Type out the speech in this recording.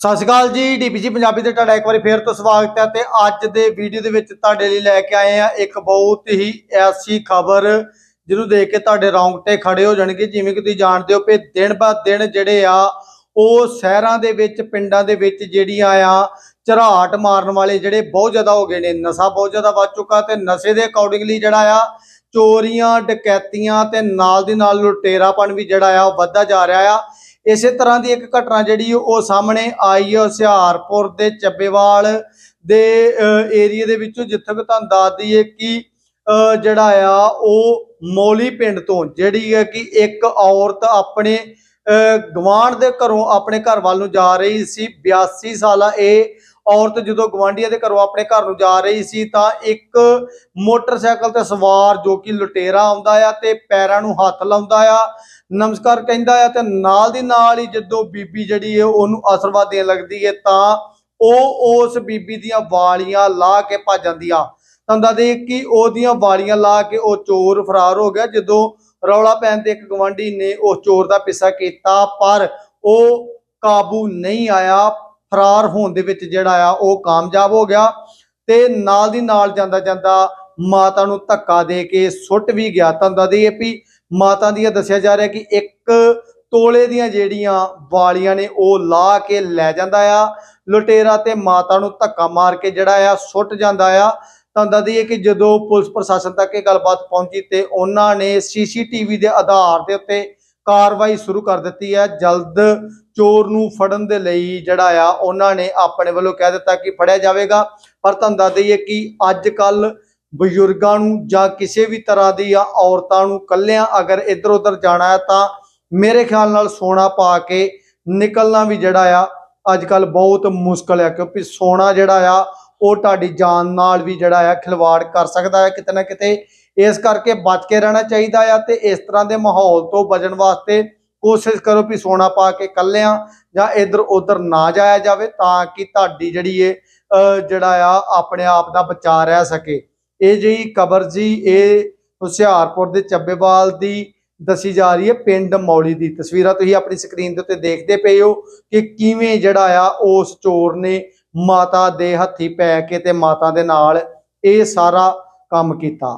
ਸਤਿ ਸ਼੍ਰੀ ਅਕਾਲ ਜੀ ਡੀਪੀਜੀ ਪੰਜਾਬੀ ਤੇ ਤੁਹਾਡਾ ਇੱਕ ਵਾਰੀ ਫੇਰ ਤੋਂ ਸਵਾਗਤ ਹੈ ਤੇ ਅੱਜ ਦੇ ਵੀਡੀਓ ਦੇ ਵਿੱਚ ਤੁਹਾਡੇ ਲਈ ਲੈ ਕੇ ਆਏ ਆ ਇੱਕ ਬਹੁਤ ਹੀ ਐਸੀ ਖਬਰ ਜਿਹਨੂੰ ਦੇਖ ਕੇ ਤੁਹਾਡੇ ਰੌਂਗਟੇ ਖੜੇ ਹੋ ਜਾਣਗੇ। ਜਿਵੇਂ ਕਿ ਤੁਸੀਂ ਜਾਣਦੇ ਹੋ ਕਿ ਦਿਨ ਬਾ ਦਿਨ ਜਿਹੜੇ ਆ, ਉਹ ਸ਼ਹਿਰਾਂ ਦੇ ਵਿੱਚ, ਪਿੰਡਾਂ ਦੇ ਵਿੱਚ ਜਿਹੜੀਆਂ ਆ ਝਰਾਟ ਮਾਰਨ ਵਾਲੇ ਜਿਹੜੇ ਬਹੁਤ ਜ਼ਿਆਦਾ ਹੋ ਗਏ ਨੇ। ਨਸ਼ਾ ਬਹੁਤ ਜ਼ਿਆਦਾ ਵੱਧ ਚੁੱਕਾ ਤੇ ਨਸ਼ੇ ਦੇ ਅਕੋਰਡਿੰਗਲੀ ਜਿਹੜਾ ਆ, ਚੋਰੀਆਂ, ਡਕੈਤੀਆਂ ਤੇ ਨਾਲ ਦੀ ਨਾਲ ਲੁਟੇਰਾਪਣ ਵੀ ਜਿਹੜਾ ਆ ਉਹ ਵੱਧਦਾ ਜਾ ਰਿਹਾ ਆ। ਇਸੇ ਤਰ੍ਹਾਂ ਦੀ ਇੱਕ ਘਟਨਾ ਜਿਹੜੀ ਉਹ ਸਾਹਮਣੇ ਆਈ ਹੈ ਹੁਸ਼ਿਆਰਪੁਰ ਦੇ ਚੱਬੇਵਾਲ ਦੇ ਏਰੀਆ ਦੇ ਵਿੱਚੋਂ, ਜਿੱਥੇ ਕਿ ਤੁਹਾਨੂੰ ਦੱਸ ਦਈਏ ਕਿ ਜਿਹੜਾ ਆ, ਉਹ ਮੌਲੀ ਪਿੰਡ ਤੋਂ ਜਿਹੜੀ ਹੈ ਕਿ ਇੱਕ ਔਰਤ ਆਪਣੇ ਗਵਾਂਢ ਦੇ ਘਰੋਂ ਆਪਣੇ ਘਰ ਵੱਲ ਨੂੰ ਜਾ ਰਹੀ ਸੀ 82 ਸਾਲਾ ਇਹ ਔਰਤ ਜਦੋਂ ਗਵਾਂਢੀਆਂ ਦੇ ਘਰੋਂ ਆਪਣੇ ਘਰ ਨੂੰ ਜਾ ਰਹੀ ਸੀ ਤਾਂ ਇੱਕ ਮੋਟਰਸਾਈਕਲ ਤੇ ਸਵਾਰ ਜੋ ਕਿ ਲੁਟੇਰਾ ਆਉਂਦਾ ਆ ਤੇ ਪੈਰਾਂ ਨੂੰ ਹੱਥ ਲਾਉਂਦਾ ਆ। ਨਮਸਕਾਰ ਕਹਿੰਦਾ ਆ ਤੇ ਨਾਲ ਦੀ ਨਾਲ ਹੀ ਜਦੋਂ ਬੀਬੀ ਜਿਹੜੀ ਹੈ ਉਹਨੂੰ ਆਸ਼ੀਰਵਾਦ ਦੇਣ ਲੱਗਦੀ ਹੈ ਤਾਂ ਉਹ ਉਸ ਬੀਬੀ ਦੀਆਂ ਵਾਲੀਆਂ ਲਾ ਕੇ ਭੱਜ ਜਾਂਦੀ ਆ। ਤਾਂ ਦੇਖ ਕਿ ਉਹਦੀਆਂ ਵਾਲੀਆਂ ਲਾ ਕੇ ਉਹ ਚੋਰ ਫਰਾਰ ਹੋ ਗਿਆ। ਜਦੋਂ ਰੌਲਾ ਪੈਣ ਤੇ ਇੱਕ ਗਵਾਂਢੀ ਨੇ ਉਸ ਚੋਰ ਦਾ ਪਿੱਛਾ ਕੀਤਾ, ਪਰ ਉਹ ਕਾਬੂ ਨਹੀਂ ਆਇਆ। ਫਰਾਰ ਹੋਣ ਦੇ ਵਿੱਚ ਜਿਹੜਾ ਆ ਉਹ ਕਾਮਯਾਬ ਹੋ ਗਿਆ ਤੇ ਨਾਲ ਦੀ ਨਾਲ ਜਾਂਦਾ ਜਾਂਦਾ ਮਾਤਾ ਨੂੰ ਧੱਕਾ ਦੇ ਕੇ ਸੁੱਟ ਵੀ ਗਿਆ। ਤਾਂ ਦੱਸਦੇ ਵੀ ਮਾਤਾ ਦੀਆਂ ਦੱਸਿਆ ਜਾ ਰਿਹਾ ਕਿ ਇੱਕ ਤੋਲੇ ਦੀਆਂ ਜਿਹੜੀਆਂ ਵਾਲੀਆਂ ਨੇ, ਉਹ ਲਾ ਕੇ ਲੈ ਜਾਂਦਾ ਆ। ਲੁਟੇਰਾ ਤੇ ਮਾਤਾ ਨੂੰ ਧੱਕਾ ਮਾਰ ਕੇ ਜਿਹੜਾ ਆ, ਸੁੱਟ ਜਾਂਦਾ ਆ। ਤਾਂ ਦੱਸਦੀ ਹੈ ਕਿ ਜਦੋਂ ਪੁਲਿਸ ਪ੍ਰਸ਼ਾਸਨ ਤੱਕ ਇਹ ਗੱਲਬਾਤ ਪਹੁੰਚੀ ਤੇ ਉਹਨਾਂ ਨੇ ਸੀਸੀਟੀਵੀ ਦੇ ਆਧਾਰ ਦੇ ਉੱਤੇ ਕਾਰਵਾਈ ਸ਼ੁਰੂ ਕਰ ਦਿੱਤੀ ਹੈ। ਜਲਦ ਚੋਰ ਨੂੰ ਫੜਨ ਦੇ ਲਈ ਜਿਹੜਾ ਆ, ਉਹਨਾਂ ਨੇ ਆਪਣੇ ਵੱਲੋਂ ਕਹਿ ਦਿੱਤਾ ਕਿ ਫੜਿਆ ਜਾਵੇਗਾ। ਪਰ ਤੁਹਾਨੂੰ ਦੱਸ ਦਈਏ ਕਿ ਅੱਜ ਕੱਲ੍ਹ ਬਜ਼ੁਰਗਾਂ ਨੂੰ ਜਾਂ ਕਿਸੇ ਵੀ ਤਰ੍ਹਾਂ ਦੀ ਜਾਂ ਔਰਤਾਂ ਨੂੰ ਕੱਲਿਆਂ ਅਗਰ ਇੱਧਰ ਉੱਧਰ ਜਾਣਾ ਹੈ ਤਾਂ ਮੇਰੇ ਖਿਆਲ ਨਾਲ ਸੋਨਾ ਪਾ ਕੇ ਨਿਕਲਣਾ ਵੀ ਜਿਹੜਾ ਆ ਅੱਜ ਕੱਲ ਬਹੁਤ ਮੁਸ਼ਕਲ ਆ, ਕਿਉਂਕਿ ਸੋਨਾ ਜਿਹੜਾ ਆ, ਉਹ ਤੁਹਾਡੀ ਜਾਨ ਨਾਲ ਵੀ ਜਿਹੜਾ ਆ ਖਿਲਵਾੜ ਕਰ ਸਕਦਾ ਹੈ ਕਿਤੇ ਨਾ ਕਿਤੇ। ਇਸ ਕਰਕੇ ਬਚ ਕੇ ਰਹਿਣਾ ਚਾਹੀਦਾ ਆ ਤੇ ਇਸ ਤਰ੍ਹਾਂ ਦੇ ਮਾਹੌਲ ਤੋਂ ਬਚਣ ਵਾਸਤੇ ਕੋਸ਼ਿਸ਼ ਕਰੋ ਵੀ ਸੋਨਾ ਪਾ ਕੇ ਕੱਲਿਆਂ ਜਾਂ ਇੱਧਰ ਉੱਧਰ ਨਾ ਜਾਇਆ ਜਾਵੇ ਤਾਂ ਕਿ ਤੁਹਾਡੀ ਜਿਹੜੀ ਇਹ, ਅਹ, ਜਿਹੜਾ ਆ, ਆਪਣੇ ਆਪ ਦਾ ਬਚਾ ਰਹਿ ਸਕੇ। ਇਹ ਜਿਹੜੀ ਕਬਰ ਜੀ, ਇਹ ਹੁਸ਼ਿਆਰਪੁਰ ਦੇ ਚੱਬੇਵਾਲ ਦੀ ਦੱਸੀ ਜਾ ਰਹੀ ਹੈ, ਪਿੰਡ ਮੌਲੀ ਦੀ। ਤਸਵੀਰਾਂ ਤੁਸੀਂ ਆਪਣੀ ਸਕਰੀਨ ਦੇ ਉੱਤੇ ਦੇਖਦੇ ਪਏ ਹੋ ਕਿ ਕਿਵੇਂ ਜਿਹੜਾ ਆ, ਉਸ ਚੋਰ ਨੇ ਮਾਤਾ ਦੇ ਹੱਥੀ ਪੈ ਕੇ ਤੇ ਮਾਤਾ ਦੇ ਨਾਲ ਇਹ ਸਾਰਾ ਕੰਮ ਕੀਤਾ।